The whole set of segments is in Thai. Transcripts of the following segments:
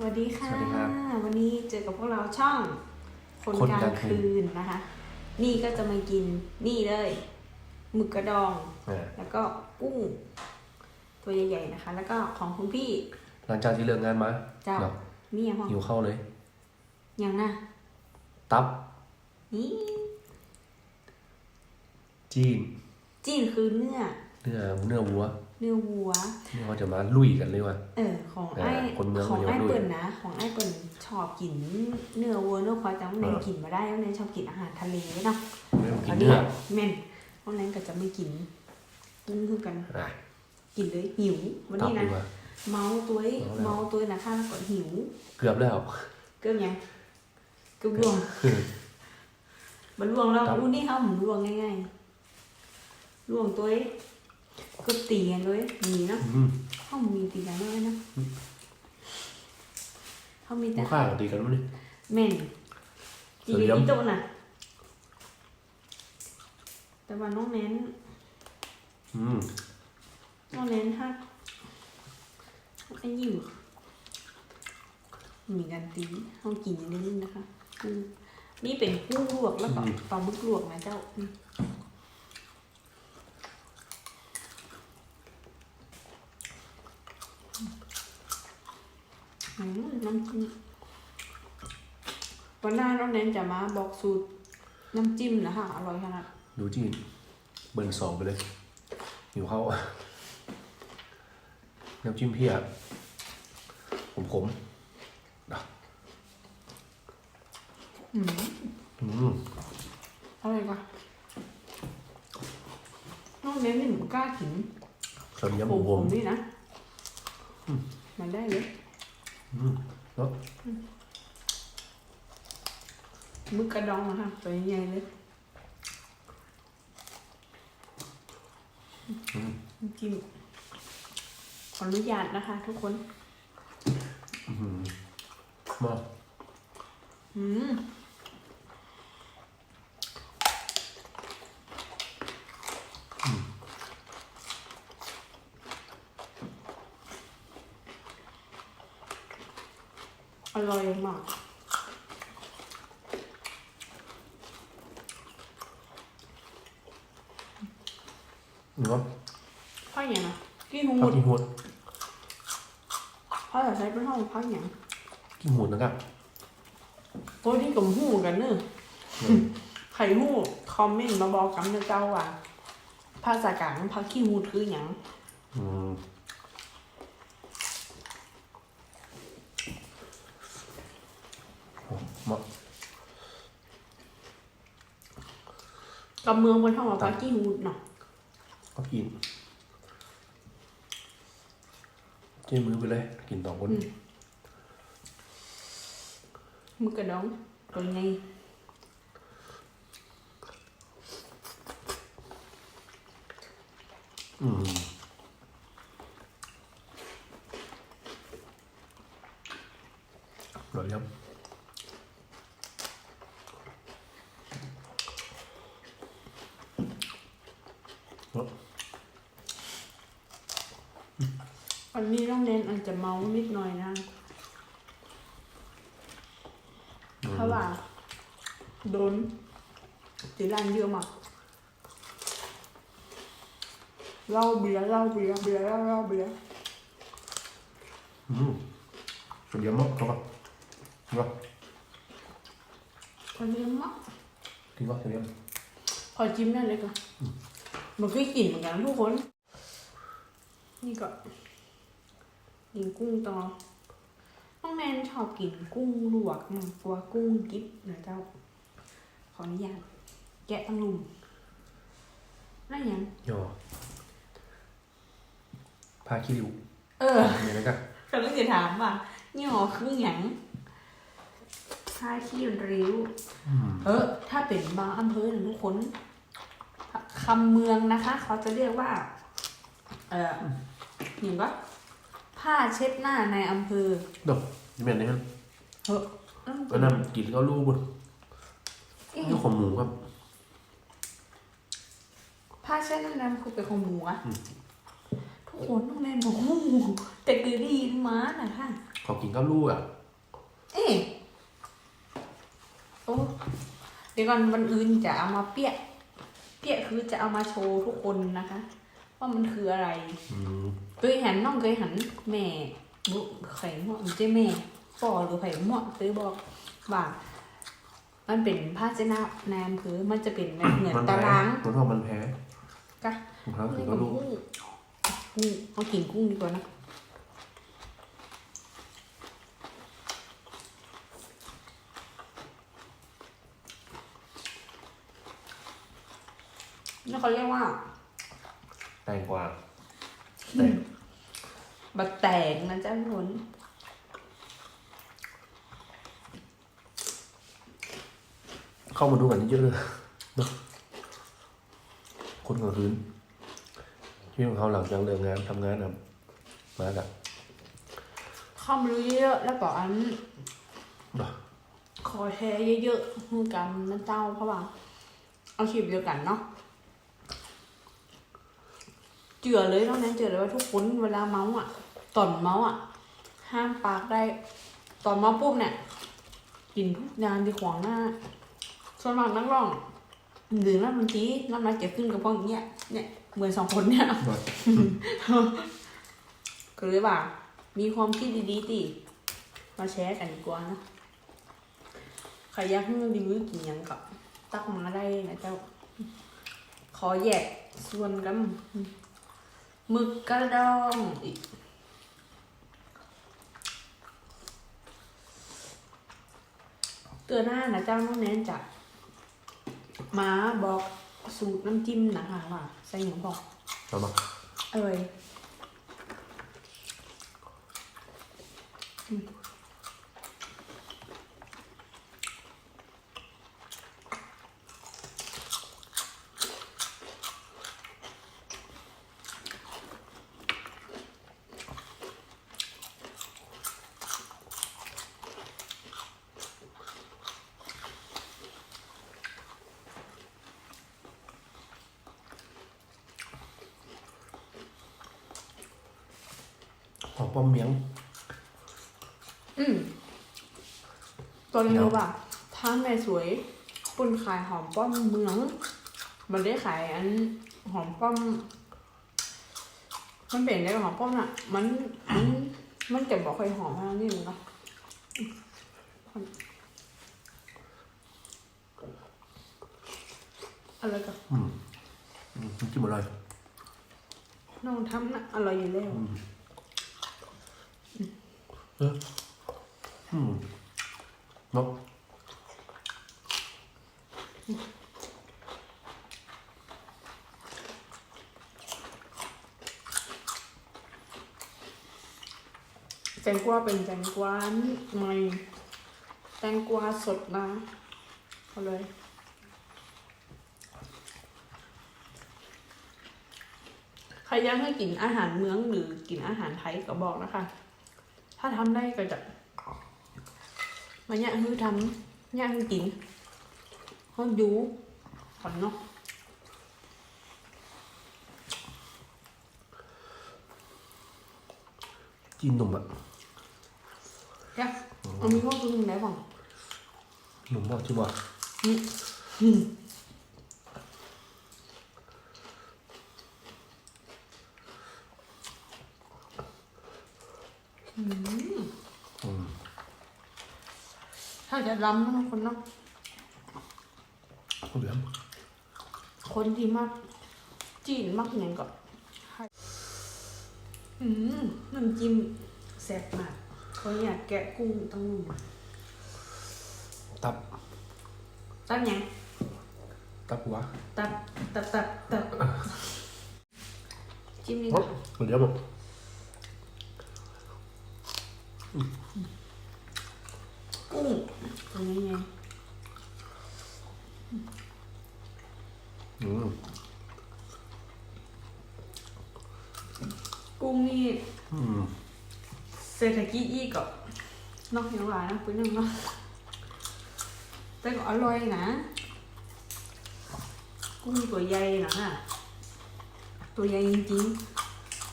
สวัสดีค่ะ สวัสดีครับวันนี้เจอกับพวกเราช่อง คนคนกกลาลางงคืคืนนนะคะ นี่ก็จะมากินนี่เลยหมึกกระดอง อ่าแล้วก็กุ้ง ตัวใหญ่ๆนะคะ แล้วก็ของคุณพี่ หลังจากที่เลิกงานมาเจ้าเนาะนี่ยังหิวข้าวเลย ยังนะตับนี่จีนจีนคือเนื้อเนื้อเนื้อวัว เนื้อวัวนี่เขาจะมาลุยกันเลยว่ะ เออของเออไอ้คนเมืองของมันยังไอ้ด้วยเปิ่นนะ ของไอ้เปิ่นชอบกินเนื้อวัวเนื้อควายแต่ว่าเนนเออกินมาได้ว่าเนนชอบกินอาหารทะเลเนาะเนื้อกินเนื้อแม่นเพราะนั้นก็จะไม่กินกินคือกันอะกินเลยหิววันตับนี้ดีนะกว่า เมาตัวเองเอาแล้ว เมาตัวนะคะแล้วก็หิว เกือบแล้ว เกือบยังเกือบลวงมันลวงแล้วครับ รุ่นนี้เขาหมุนลวงง่ายๆลวงตัวเองเกือบตีกันเลยมีเนาะอืมเขามีตีกันด้วยนะเขามีลูแต่กค้าตีกันมั้ยนี่ แม่นจีเสรียมอีโตน่ะ แต่ว่าน้องเน้นอืมน้องเน้นถ้าไอ้ยิ่งมีการตีเขากินอย่างนี้นะคะกุ้งนี่เป็นกุ้งลวกแล้วก็ปลาบึกลวกนะเจ้าอืมอืมน้ำจิ้ม วันหน้าน้องเน้นจะมาบอกสูตรน้ำจิ้มนะคะอร่อยขนาดดูจีนเบิร์นสองไปเลยหิวข้าวน้ำจิ้มพียผมขมๆนะอืมอืมอะไรกว่าน้องเน้นนี่หนูกล้ากินสรียมผผมมผมนี่นะ มันได้เลย อืมเนาะ มึกกระดองนะคะตัวใหญ่ๆเลยจิ้มขออนุญาตนะคะ ทุกคนมาอืมอร่อยมาก เนาะ พักอย่างนะกี้ หูพักดกี่หัวพักจะใช้เป็นห้องพักอย่างกี่หัวนะครับโอ้ยนี่กับหูเหมือนกันเนอะอืมไข่หูคอมเมนต์มาบอกกันนะเจ้าว่าภาษากลางพักขี้หูดคืออย่างอืมโอ้เหมาะกับเมืองบนท้องว่าพักขี้หูดเนาะก็กินเจ้มือไปเลย กินสองคน มึกกระดองตัวไงอืมอร่อยครับเนอะ วันนี้ต้องเน้นอาจจะเมานิดหน่อยนะเพราะว่าโดนตีรันเยอะมากเหล้าเบียร์เหล้าเบียร์เบียร์เหล้าเหล้าเบียร์อืมสุดยอดมากครับเนาะคนเยอะมากกินก็สุดยอดพอจิ้มได้เลยก็มันคือกลิ่นเหมือนกันนะทุกคน นี่ก็ กินกุ้งตอน้องแนนชอบกินกุ้งลวกมากกว่ากุ้งกิ๊บนะเจ้า ขออนุญาตแกะตั้งลุมนั่นยังย่อพาคิริวเออเนี่ยนะครับกำลังจะถามว่านี่หอคือหยังผ้าขี้ริ้วอืมเออ ถ้าเป็นบางอำเภอนะทุกคนคำเมืองนะคะ เขาจะเรียกว่า เออเห็นปะ ผ้าเช็ดหน้าในอำเภอดอกนี่เป็นนี่มันเฮ้ยก็นั่นกินก็รู้บุญเอ๊ะนี่ของหมูครับ ผ้าเช็ดหน้าในอำเภอเป็นของหมูอะอืมทุกโคนน้องแม่บอกหูแต่คือไดีมาน่ะค่ะขอกินกับลูกอะ เอ๊ะโอ้เดี๋ยวก่อนวันอื่นจะเอามาเปียก เปียกคือจะเอามาโชว์ทุกคนนะคะ ว่ามันคืออะไรอืมเคยหันน้องเคยหันแม่บุไข่หม้อมันจะแม่ป่อหรือไข่หม้อเคยบอกว่ามันเป็นภาชนะในอำเภอมันจะเป็นแบบเหมือนมันตาแพ้รางมันว่ามันแพ้กะบางครั้งถึนี่งกัก็บลูกกุ้งกุ้งเอากินกุ้งดีกว่านะนี่เขาเรียกว่า แตงกวาแตงบักแตงนะจ๊ะทุกคนเข้ามาดูกันเยอะเลยเนอะคนกลางคืนชีวิตของเขาหลังจากเลิกงานทำงานนะมากับเข้ามาดูเยอะๆแล้วก็อันบ่ะขอแชร์เยอะๆให้กันนะเจ้าเพราะว่าเอาคลิปเดียวกันเนาะ เจือเลยต้องนั้นเจือเลยว่าทุกคนเวลาเมาส์อะตอนเมาส์อะ ห้ามปากได้ ตอนเมาส์ปุ๊บเนี่ยกินทุกอย่างที่ขวางหน้า ส่วนมากนักร้องหรือนักดนตรีน้ำหนักจะขึ้นกับพวกเนี้ยเนี่ยเหมือนสองคนเนี่ยบ่ะก็เลยว่า มีความคิดดีๆติมาแชร์กันดีกว่านะใครอยากให้มันรีวิวกินยังกับตักมาได้นะเจ้า ขอแยกส่วนกัน หมึกกระดองอีกเตือนหน้านะเจ้าน้องแนนจะมาบอกสูตรน้ำจิ้มนะคะว่าใส่หยังบอกเอามาเอ้ยห ป้อมเมียง อืมตอนนี้รู้ป่ะถ้าแม่สวยปุ่นขายหอมป้อมเมือง มันได้ขายอันหอมป้อม มันเป็นได้กับหอมป้อมน่ะ มัน มันมันจะบอกค่อยหอมมากนี่นึงเนาะอะไรกันอืมจิ้มอร่อยน้องทำนะอร่อยอยู่แล้ว อืมเนาะแตงกวาเป็นแตงกวาใหม่แตงกวาสดนะเอาเลยใครอยากให้กินอาหารเมืองหรือกินอาหารไทยก็บอกนะคะาทำได้ก็จะมาเนี่ยคือทำเนี่ยคือกินเขาดูก่อนเนาะจิ้มหนุ่มอะแกเอามีข้าวตุ้งไหนบ้างหนุ่มมากจิ้มว่ะ อืม ถ้าจะล้ำนะคนเนาะเหลืองคนที่มาก จีนมากอย่างก็อืมน้ำจิ้มแซ่บมากเขาอยากแกะกุ้งตั้งนุ่มตับ ตับยังตับหัวตับ ตับตับตับจิ้มนี่เนาะเดี๋ยวแบบกุ้ง ตรงนี้ไงอืมกุ้งนี่อืมเศรษฐกิจอีกก็นอกอย่างหลายนะคุณนึงเนาะแต่ก็อร่อยนะ กุ้งตัวใหญ่นะตัวใหญ่จริง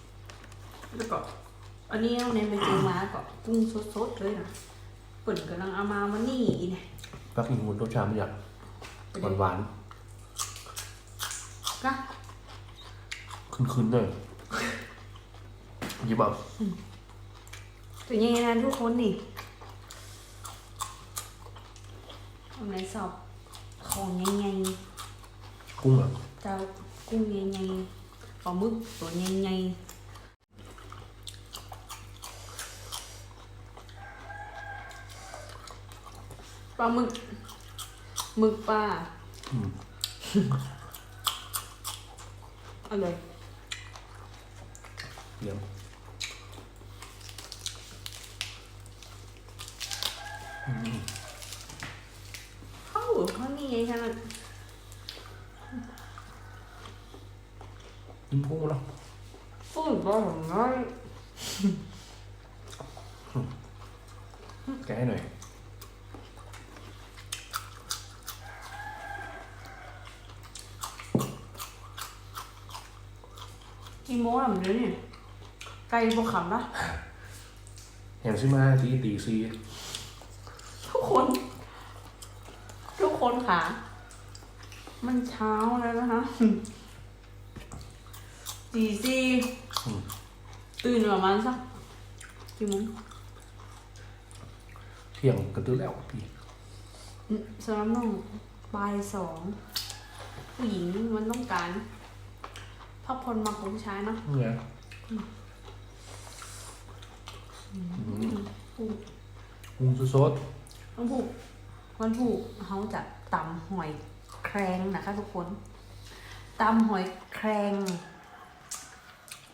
ๆแล้วก็อันนี้เอาเน้นไปเจอมาก็กุ้งสดๆเลยนะเปิ่นกำลังเอามาวันนี้อีเนี่ยปักกิ่งหุ่นรสชาติมันอยากหวานหวานก็ๆขึ้นๆหน่อยหยิบเอาตัวยังไงนะทุกคนนี่เอาในสอบของยังไงกุ้งอะเจ้ากุ้งยังไงปลาหมึกตัวยังไง ปลาหมึกหมึกปลาอืมเอะไรเดี๋ยวเข้าเขานี่ไงขนาดกินกุ้งแล้วพูดบ่ผมน้อยแกะให้หน่อย โมงแล้วมันเดี๋ยวนี้ไกลพวกขำนะแหมซื้อมาตีตีซีทุกคน ทุกคนค่ะ มันเช้าแล้วนะคะตีสี่ตื่นประมาณสักกี่โมงเที่ยงกันตื้อแล้วพี่อืมสำหรับน้องบ่ายสองผู้หญิงมันต้องการ พักผ่อนมากกว่าผู้ชายเนาะเนี่ยผู้กุ้งสดวันผูกวันผูกเขาจะตำหอยแครงนะคะทุกคนตำหอยแครง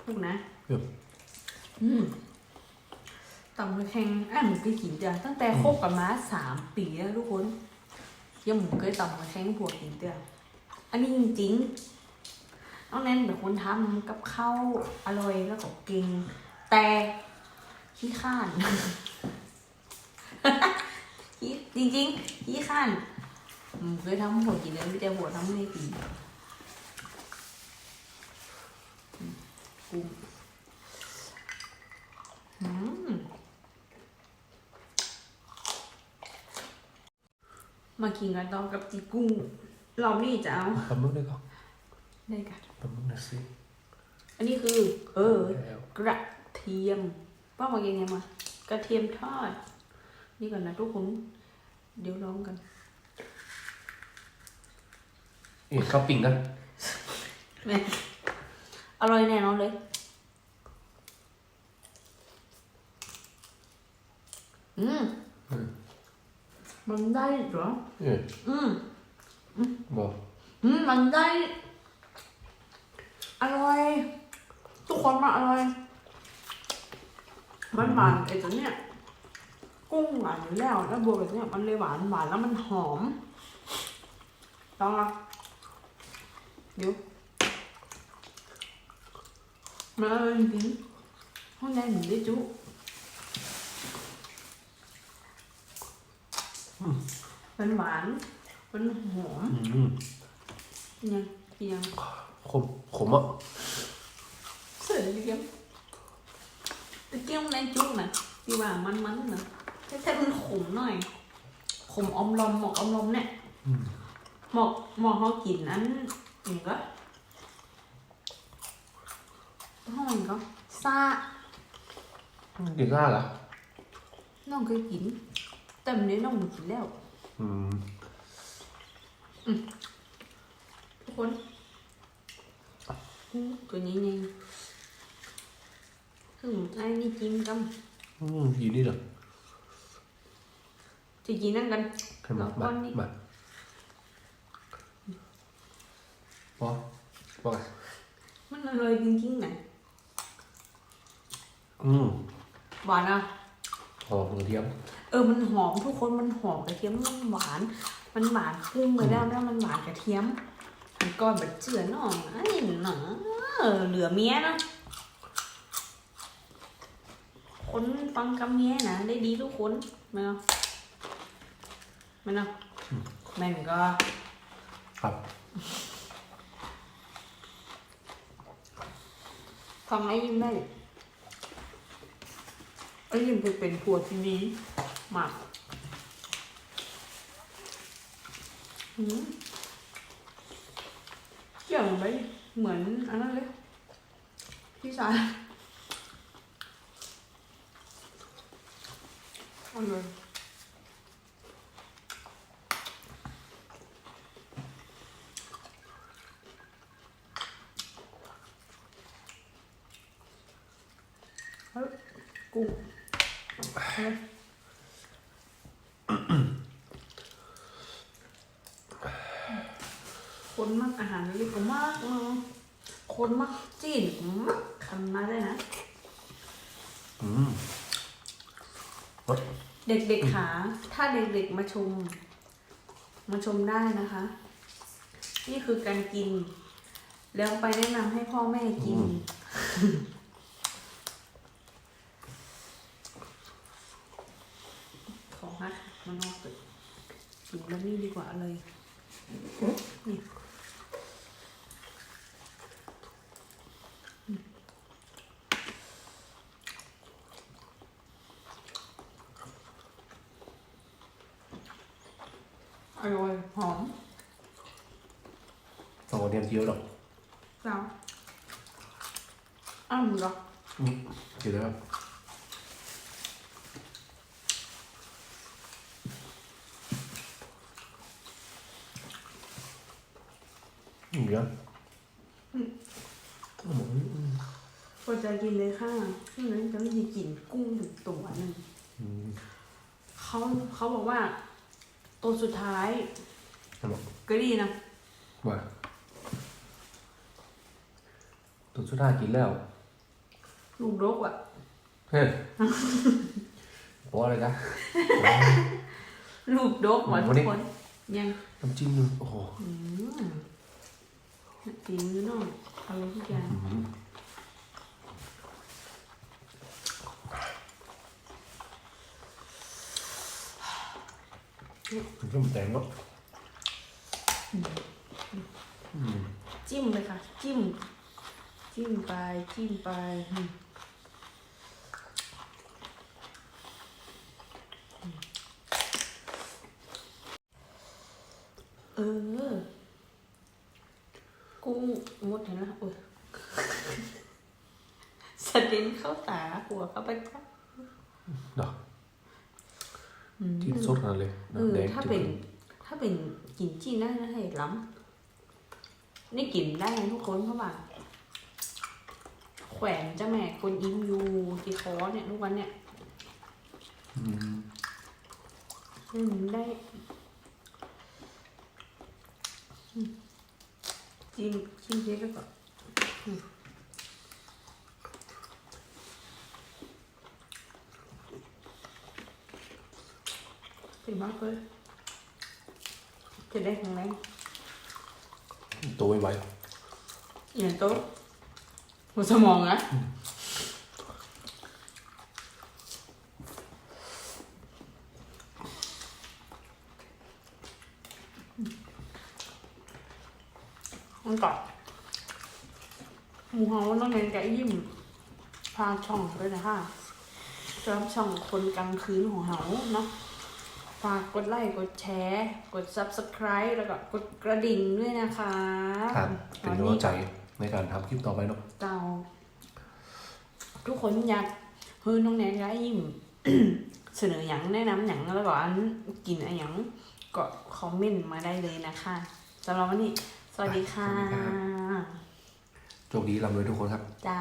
พูกนะๆเดี๋ยวอืมตำหอยแครงอะหมูเคยกินจ้ะตั้งแต่โคบกับม้าสามปีแล้วทุกคนยังหมูเคยตำหอยแครงผัวกินจ้ะอันนี้จริงๆ น้องแนนเป็นคนทำกับข้าวอร่อยแล้วก็เก่งแต่ขี้ข้านขี้จริงๆขี้ข้านอืมเคยทำผัวกินเลยแต่ผัวทำไม่ได้กินอืมกุ้งอืมมากินกันต่อกับจีกุ้งรอบนี้จะเอาปลาหมึกได้ก่อนได้กัน ปมึกหนะสิอันนี้คือ เออ แล้วกระเทียมว่ามายังไงมากระเทียมทอด นี่ก่อนนะทุกคน เดี๋ยวลองกันเอ๊ะข้าวปิ้งกันแม่อร่อยแน่นอนเลย อืมมันได้เหรอ เอ๊ะอืม บอก อืม มันได้ อร่อย ทุกคนมาอร่อยมันหวานไอ้ตัวเนี้ยกุ้งหวานอยู่แล้วแล้วบวกกับเนี้ยมันเลยหวานหวานแล้วมันหอมลองอะเดี๋ยวมาเลยจริงๆห้องแดงหนึ่งได้จุมันหวานมันหอมอืมยังยัง ขมขมอะเสร็จแล้วยังตะเกียงในจุกนะที่ว่ามันมันๆนะแค่ๆมันขมหน่อย ขมอมลมหมอกอมลมเนี่ยอืมหมอกหมอกเขากินอันนี่ก็ห้องก็ซากินง่ายเหรอน้องเคยกิน แต่วันนี้น้องไม่กินแล้ว อืมทุกคนอู้ ตัวนี้ไงถึงไอ้นี่จิ้มกันอืมอยู่นี่เหรอจะกินนั่นกันขึ้นมาแล้วก้มาอนนี้มาบอบอกไงมันอร่อยจริงๆนะอืมหวานอะหอมกระเทียม เออ มันหอมทุกคนมันหอมกระเทียมมันหวาน มันหวานกุ้งเลยแล้วแล้วมันหวานกระเทียมมัน ก้อนแบบเจือหน่อยไอ้หนาเออเหลือเมียนะคนฟังคำเมียนะได้ดีทุกคนมาเอามาเอาแม่นก็ ครับฟังไอ้ยิ้มได้ไอ้ยิมไปเป็นผัวที่ดีมาก อืม เกี่ยวไปเหมือนอันนั้นเลยพี่ชายเอาเลยเฮ้ยกุ้งเฮ้ย คนมากอาหารนี่ก็มากเนาะคนมากจีนมากทำมาได้นะ อืมรสเด็กๆขาถ้าเด็กๆมาชม มาชมได้นะคะ นี่คือการกิน แล้วไปแนะนำให้พ่อแม่กิน ขอฮัดมันนอกตึกกินแล้วนี่ดีกว่าเลยนี่ อร่อยหอมต้องเอาเดียมเจียวหรอก sao ăn được อืมเดี๋ยวนะครับอืมเดี๋ยวอืมอืมพอจะกินเลยค่ะที่นั้นจะไม่ได้กินกุ้งถึงตัวหนึ่งอืม เขาเขาบอกว่า ตัวสุดท้ายครับผมก็ดีนะว่าตัวสุดท้ายกินแล้วลูกดกอะเฮ้ยบอกว่าอะไรนะลูกดกหวานวัทุนกนี้คนยังน้ำจิ้มหนึ่งโอ้โห อืมตีมือหน่อยเอาเลยทุกอย่าง อืมมันก็มันแตงเนาะอืมจิ้มเลยค่ะ จิ้ม จิ้มไป จิ้มไปอืมเออ กุ้งมดเห็นไหมโอ้ยสะเด็นเข้าตาหัวเข้าไปครับเนาะ จิ้มสดขนาดเลยเออน้ำแดงถ้าเป็น ถ้าเป็นกลิ่นจีนน่าจะให้ล้ำนี่กลิ่นได้นะทุกคนเพราะว่าแขวนเจ้าแม่กวนอิมอยู่ที่คอเนี่ยทุกวันเนี่ยอืมอืมได้อืมจิ้มจิ้มเยอะไปก่อน มถึงมากเลยจะได้แข็งแรงตัวไม่ไหวอย่างโต๊ะหัวสมองอะมันก่อนหมูเฮาต้องเน้นแกะยิ้มพาช่องด้วยนะคะสำหรับช่องคนกลางคืนของเฮาเนาะ ฝากกดไลค์กดแชร์ กด subscribe แล้วก็กดกระดิ่งด้วยนะคะครับเป็นกำลังใจในการทำคลิปต่อไปเนาะเก่าทุกคนอยากเฮ้ยน้องแนนก็ยิ้มเสนอหยังแนะนำหยังแล้วก็อันกินอะไรหยังก็คอมเมนต์มาได้เลยนะคะสำหรับวันนี้ สวัสดีค่ะโชคดีร่ำรวยทุกคนครับ จ้า